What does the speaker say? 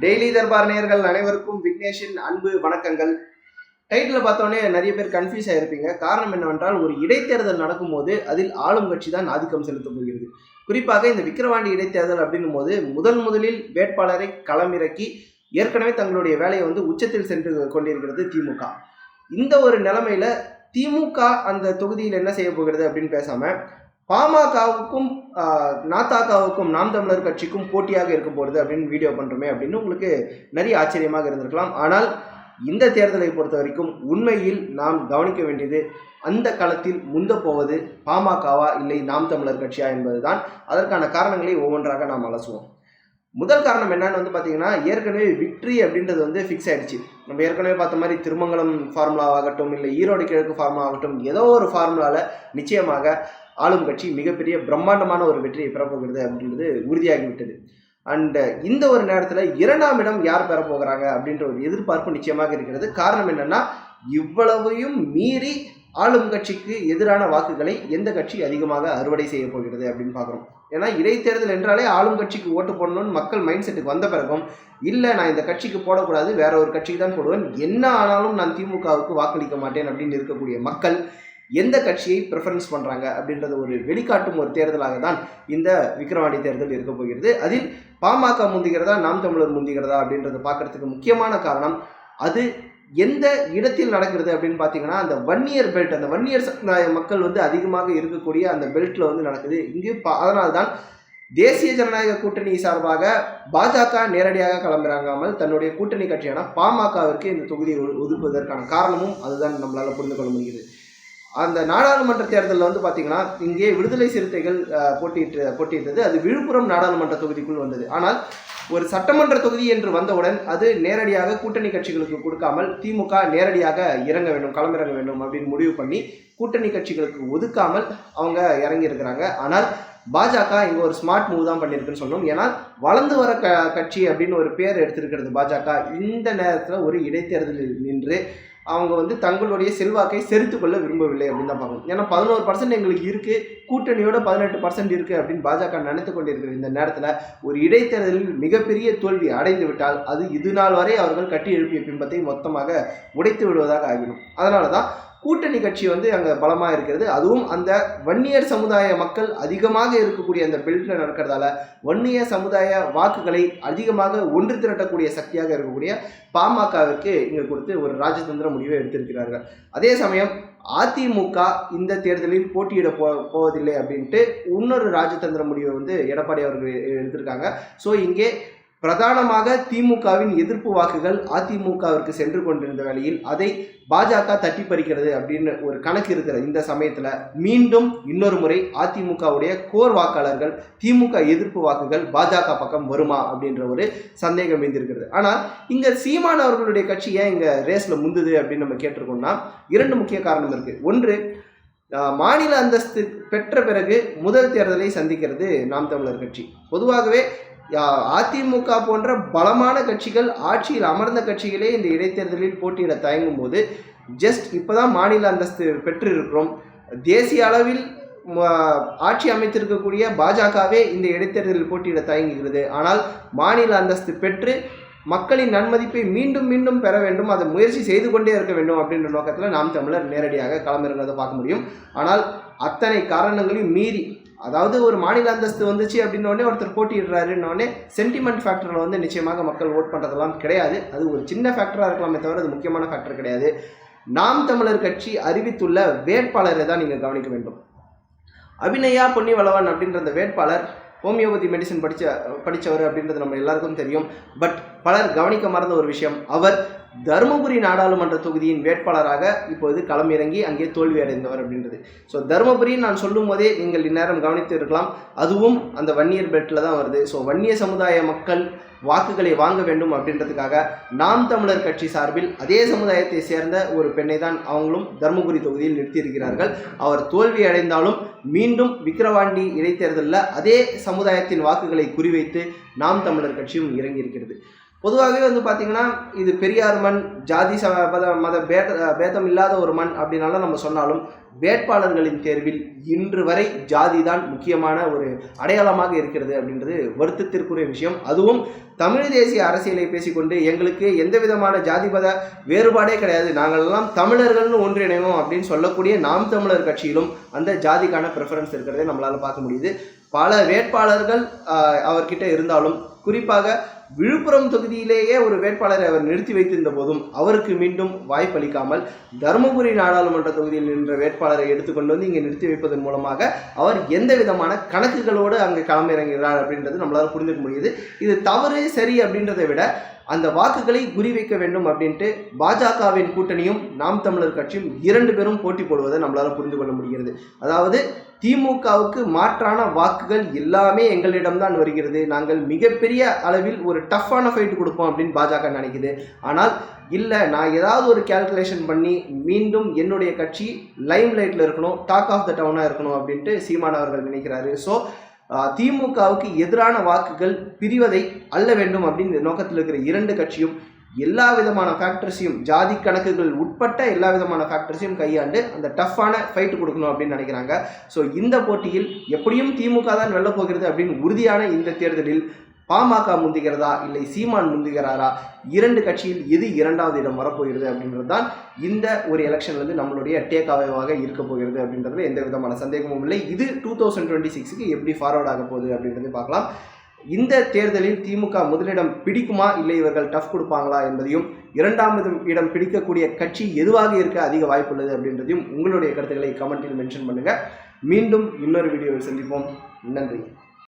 Daily Darbar நேயர்கள் அனைவருக்கும் விக்னேஷின் அன்பு வணக்கங்கள். டைட்டில் பார்த்தோன்னே நிறைய பேர் கன்ஃபியூஸ் ஆகிருப்பீங்க காரணம் என்னவென்றால் ஒரு இடைத்தேர்தல் நடக்கும்போது அதில் ஆளும் கட்சி தான் ஆதிக்கம் செலுத்தப் போகிறது. குறிப்பாக இந்த விக்கிரவாண்டி இடைத்தேர்தல் அப்படின்னும் போது முதல் முதலில் வேட்பாளரை களமிறக்கி ஏற்கனவே தங்களுடைய வேலையை வந்து உச்சத்தில் சென்று கொண்டிருக்கிறது திமுக. இந்த ஒரு நிலைமையில திமுக அந்த தொகுதியில் என்ன செய்ய போகிறது அப்படின்னு பேசாமல் பாமகவுக்கும் நாத்தாக்காவுக்கும் நாம் தமிழர் கட்சிக்கும் போட்டியாக இருக்க போகிறது அப்படின்னு வீடியோ பண்ணுறோமே அப்படின்னு உங்களுக்கு நிறைய ஆச்சரியமாக இருந்திருக்கலாம். ஆனால் இந்த தேர்தலை பொறுத்த வரைக்கும் உண்மையில் நாம் கவனிக்க வேண்டியது அந்த களத்தில் முந்த போவது பாமகவா இல்லை நாம் தமிழர் கட்சியா என்பதுதான். அதற்கான காரணங்களை ஒவ்வொன்றாக நாம் அலசுவோம். முதல் காரணம் என்னன்னு வந்து பார்த்தீங்கன்னா ஏற்கனவே விக்ட்ரி அப்படின்றது வந்து ஃபிக்ஸ் ஆயிடுச்சு. நம்ம ஏற்கனவே பார்த்த மாதிரி திருமங்கலம் ஃபார்முலாவாகட்டும் இல்லை ஈரோடு கிழக்கு ஃபார்முலா ஆகட்டும் ஏதோ ஒரு ஃபார்முலாவில் நிச்சயமாக ஆளும் கட்சி மிகப்பெரிய பிரம்மாண்டமான ஒரு வெற்றியை பெறப்போகிறது அப்படின்றது உறுதியாகிவிட்டது. அண்ட் இந்த ஒரு நேரத்தில் இரண்டாம் இடம் யார் பெறப்போகிறாங்க அப்படின்ற ஒரு எதிர்பார்ப்பு நிச்சயமாக இருக்கிறது. காரணம் என்னென்னா இவ்வளவையும் மீறி ஆளும் கட்சிக்கு எதிரான வாக்குகளை எந்த கட்சி அதிகமாக அறுவடை செய்ய போகிறது அப்படின்னு பார்க்குறோம். ஏன்னா இடைத்தேர்தல் என்றாலே ஆளும் கட்சிக்கு ஓட்டு போடணும்னு மக்கள் மைண்ட் செட்டுக்கு வந்த பிறகும் இல்லை நான் இந்த கட்சிக்கு போடக்கூடாது வேற ஒரு கட்சிக்கு தான் போடுவேன் என்ன ஆனாலும் நான் திமுகவுக்கு வாக்களிக்க மாட்டேன் அப்படின்னு இருக்கக்கூடிய மக்கள் எந்த கட்சியை ப்ரிஃபரன்ஸ் பண்ணுறாங்க அப்படின்றத ஒரு வெளிக்காட்டும் ஒரு தேர்தலாக தான் இந்த விக்ரவாணி தேர்தல் இருக்க போகிறது. அதில் பாமக முந்திக்கிறதா நாம் தமிழர் முந்திக்கிறதா அப்படின்றத பார்க்கறதுக்கு முக்கியமான காரணம் அது எந்த இடத்தில் நடக்கிறது அப்படின்னு பார்த்தீங்கன்னா அந்த வன்னியர் பெல்ட் அந்த வன்னியர் சமுதாய மக்கள் வந்து அதிகமாக இருக்கக்கூடிய அந்த பெல்ட்டில் வந்து நடக்குது. இங்கு அதனால் தான் தேசிய ஜனநாயக கூட்டணி சார்பாக பாஜக நேரடியாக கிளம்புறாங்காமல் தன்னுடைய கூட்டணி கட்சியான பாமகவிற்கு இந்த தொகுதியை ஒதுக்குவதற்கான காரணமும் அதுதான் நம்மளால் புரிந்து கொள்ள முடியுது. அந்த நாடாளுமன்ற தேர்தலில் வந்து பார்த்தீங்கன்னா இங்கே விடுதலை சிறுத்தைகள் போட்டியிட்டு போட்டியிட்டது. அது விழுப்புரம் நாடாளுமன்ற தொகுதிக்குள் வந்தது. ஆனால் ஒரு சட்டமன்ற தொகுதி என்று வந்தவுடன் அது நேரடியாக கூட்டணி கட்சிகளுக்கு கொடுக்காமல் திமுக நேரடியாக இறங்க வேண்டும் களமிறங்க வேண்டும் அப்படின்னு முடிவு பண்ணி கூட்டணி கட்சிகளுக்கு ஒதுக்காமல் அவங்க இறங்கியிருக்கிறாங்க. ஆனால் பாஜக இங்கே ஒரு ஸ்மார்ட் மூவ் தான் பண்ணியிருக்குன்னு சொல்லணும். ஏன்னா வளர்ந்து வர க கட்சி அப்படின்னு ஒரு பேர் எடுத்திருக்கிறது பாஜக. இந்த நேரத்தில் ஒரு இடைத்தேர்தலில் நின்று அவங்க வந்து தங்களுடைய செல்வாக்கை செலுத்து கொள்ள விரும்பவில்லை அப்படின்னு தான் பார்க்கணும். ஏன்னா பதினோரு பர்சன்ட் எங்களுக்கு இருக்குது கூட்டணியோட பதினெட்டு பர்சன்ட் இருக்குது அப்படின்னு பாஜக நினைத்து கொண்டிருக்கிற இந்த நேரத்தில் ஒரு இடைத்தேர்தலில் மிகப்பெரிய தோல்வி அடைந்து விட்டால் அது இது நாள் வரை அவர்கள் கட்டி எழுப்பிய பிம்பத்தை மொத்தமாக உடைத்து விடுவதாக ஆகிடும் அதனால தான் கூட்டணி கட்சி வந்து அங்கே பலமாக இருக்கிறது. அதுவும் அந்த வன்னியர் சமுதாய மக்கள் அதிகமாக இருக்கக்கூடிய அந்த பெல்ட்டில் நடக்கிறதால வன்னிய சமுதாய வாக்குகளை அதிகமாக ஒன்று திரட்டக்கூடிய சக்தியாக இருக்கக்கூடிய பாமகவிற்கு இங்கே கொடுத்து ஒரு ராஜதந்திர முடிவை எடுத்திருக்கிறார்கள். அதே சமயம் அதிமுக இந்த தேர்தலில் போட்டியிட போ போவதில்லை அப்படின்ட்டு இன்னொரு ராஜதந்திர முடிவை வந்து எடப்பாடி அவர்கள் எடுத்திருக்காங்க. ஸோ இங்கே பிரதானமாக திமுகவின் எதிர்ப்பு வாக்குகள் அதிமுகவிற்கு சென்று கொண்டிருந்த வேளையில் அதை பாஜக தட்டி பறிக்கிறது அப்படின்னு ஒரு கணக்கு இருக்கிற இந்த சமயத்தில் மீண்டும் இன்னொரு முறை அதிமுகவுடைய கோர் வாக்காளர்கள் திமுக எதிர்ப்பு வாக்குகள் பாஜக பக்கம் வருமா அப்படின்ற ஒரு சந்தேகம் எழுந்திருக்கிறது. ஆனால் இங்கே சீமான் அவர்களுடைய கட்சி ஏன் இங்கே ரேஸில் முந்துது அப்படின்னு நம்ம கேட்டிருக்கோம்னா இரண்டு முக்கிய காரணம் இருக்குது ஒன்று மாநில அந்தஸ்து பெற்ற பிறகு முதல் தேர்தலை சந்திக்கிறது நாம் தமிழர் கட்சி. பொதுவாகவே அதிமுக போன்ற பலமான கட்சிகள் ஆட்சியில் அமர்ந்த கட்சிகளே இந்த இடைத்தேர்தலில் போட்டியிட தயங்கும் போது ஜஸ்ட் இப்போதான் மாநில அந்தஸ்து பெற்று இருக்கிறோம் தேசிய அளவில் ஆட்சி அமைத்திருக்கக்கூடிய பாஜகவே இந்த இடைத்தேர்தலில் போட்டியிட தயங்குகிறது. ஆனால் மாநில அந்தஸ்து பெற்று மக்களின் நன்மதிப்பை மீண்டும் மீண்டும் பெற வேண்டும் அதை முயற்சி செய்து கொண்டே இருக்க வேண்டும் அப்படின்ற நோக்கத்தில் நாம் தமிழர் நேரடியாக களமிறங்கிறத பார்க்க முடியும். ஆனால் அத்தனை காரணங்களையும் மீறி அதாவது ஒரு மாநில அந்தஸ்து வந்துச்சு அப்படின்னோடனே ஒருத்தர் போட்டிடுறாருன்னொடனே சென்டிமெண்ட் ஃபேக்டரில் வந்து நிச்சயமாக மக்கள் ஓட் பண்ணுறதெல்லாம் கிடையாது. அது ஒரு சின்ன ஃபேக்டராக இருக்கலாமே தவிர அது முக்கியமான ஃபேக்டர் கிடையாது. நாம் தமிழர் கட்சி அறிவித்துள்ள வேட்பாளரை தான் நீங்கள் கவனிக்க வேண்டும். அபிநயா பொன்னிவளவன் அப்படின்ற அந்த வேட்பாளர் ஹோமியோபதி மெடிசன் படித்த படித்தவர் அப்படின்றது நம்ம எல்லாருக்கும் தெரியும். பட் பலர் கவனிக்க மறந்த ஒரு விஷயம் அவர் தருமபுரி நாடாளுமன்ற தொகுதியின் வேட்பாளராக இப்போது களமிறங்கி அங்கே தோல்வி அடைந்தவர் அப்படின்றது. ஸோ தருமபுரி நான் சொல்லும் போதே நீங்கள் இந்நேரம் கவனித்து இருக்கலாம். அதுவும் அந்த வன்னியர் பெட்டில் தான் வருது. ஸோ வன்னிய சமுதாய மக்கள் வாக்குகளை வாங்க வேண்டும் அப்படின்றதுக்காக நாம் தமிழர் கட்சி சார்பில் அதே சமுதாயத்தை சேர்ந்த ஒரு பெண்ணை தான் அவங்களும் தருமபுரி தொகுதியில் நிறுத்தியிருக்கிறார்கள். அவர் தோல்வி அடைந்தாலும் மீண்டும் விக்கிரவாண்டி இடைத்தேர்தலில் அதே சமுதாயத்தின் வாக்குகளை குறிவைத்து நாம் தமிழர் கட்சியும் இறங்கியிருக்கிறது. பொதுவாகவே வந்து பார்த்தீங்கன்னா இது பெரியார் மண் ஜாதி ச மத மத பேத பேதம் இல்லாத ஒரு மண் அப்படின்னால நம்ம சொன்னாலும் வேட்பாளர்களின் தேர்வில் இன்று வரை ஜாதி தான் முக்கியமான ஒரு அடையாளமாக இருக்கிறது அப்படின்றது வருத்தத்திற்குரிய விஷயம். அதுவும் தமிழ் தேசிய அரசியலை பேசிக்கொண்டு எங்களுக்கு எந்த விதமான ஜாதி மத வேறுபாடே கிடையாது. நாங்கள் எல்லாம் தமிழர்கள்னு ஒன்றிணைவோம் அப்படின்னு சொல்லக்கூடிய நாம் தமிழர் கட்சியிலும் அந்த ஜாதிக்கான ப்ரிஃபரன்ஸ் இருக்கிறதை நம்மளால் பார்க்க முடியுது. பல வேட்பாளர்கள் அவர்கிட்ட இருந்தாலும் குறிப்பாக விழுப்புரம் தொகுதியிலேயே ஒரு வேட்பாளரை அவர் நிறுத்தி வைத்திருந்த போதும் அவருக்கு மீண்டும் வாய்ப்பளிக்காமல் தருமபுரி நாடாளுமன்ற தொகுதியில் நின்ற வேட்பாளரை எடுத்துக்கொண்டு வந்து இங்கே நிறுத்தி வைப்பதன் மூலமாக அவர் எந்த விதமான கணக்குகளோடு அங்கே களமிறங்குகிறார் அப்படின்றது நம்மளால் புரிந்துக்க முடியுது. இது தவறு சரி அப்படின்றதை விட அந்த வாக்குகளை குறிவைக்க வேண்டும் அப்படின்ட்டு பாஜகவின் கூட்டணியும் நாம் தமிழர் கட்சியும் இரண்டு பேரும் போட்டி போடுவதை நம்மளால் புரிந்து கொள்ள முடிகிறது. அதாவது திமுகவுக்கு மாற்றான வாக்குகள் எல்லாமே எங்களிடம்தான் வருகிறது. நாங்கள் மிகப்பெரிய அளவில் ஒரு டஃப்பான ஃபைட் கொடுப்போம் அப்படின்னு பாஜக நினைக்குது. ஆனால் இல்லை நான் ஏதாவது ஒரு கேல்குலேஷன் பண்ணி மீண்டும் என்னுடைய கட்சி லைம் லைட்டில் இருக்கணும் டாக் ஆஃப் த டவுனாக இருக்கணும் அப்படின்ட்டு சீமான் அவர்கள் நினைக்கிறாரு. ஸோ திமுகவுக்கு எதிரான வாக்குகள் பிரிவதை அல்ல வேண்டும் அப்படின்னு நோக்கத்தில் இருக்கிற இரண்டு கட்சியும் எல்லா விதமான ஃபேக்டர்ஸையும் ஜாதி கணக்குகள் உட்பட்ட எல்லா விதமான ஃபேக்டர்ஸையும் கையாண்டு அந்த டஃப்பான ஃபைட் கொடுக்கணும் அப்படின்னு நினைக்கிறாங்க. ஸோ இந்த போட்டியில் எப்படியும் திமுக தான் வெல்ல போகிறது அப்படின்னு உறுதியான இந்த தேர்தலில் பாமக முந்துகிறதா இல்லை சீமான் முந்துகிறாரா? இரண்டு கட்சியில் எது இரண்டாவது இடம் வரப்போகிறது அப்படின்றது தான் இந்த ஒரு எலெக்ஷன் வந்து நம்மளுடைய டேக் அவேவாக இருக்க போகிறது அப்படின்றதுல எந்த விதமான சந்தேகமும் இல்லை. இது டூ தௌசண்ட் டுவெண்ட்டி சிக்ஸுக்கு எப்படி ஃபார்வர்ட் ஆக போகுது அப்படின்றது பார்க்கலாம். இந்த தேர்தலில் திமுக முதலிடம் பிடிக்குமா? இல்லை இவர்கள் டஃப் கொடுப்பாங்களா என்பதையும் இரண்டாவது இடம் பிடிக்கக்கூடிய கட்சி எதுவாக இருக்க அதிக வாய்ப்புள்ளது அப்படின்றதையும் உங்களுடைய கருத்துக்களை கமெண்ட்டில் மென்ஷன் பண்ணுங்கள் மீண்டும் இன்னொரு வீடியோவில் சந்திப்போம். நன்றி.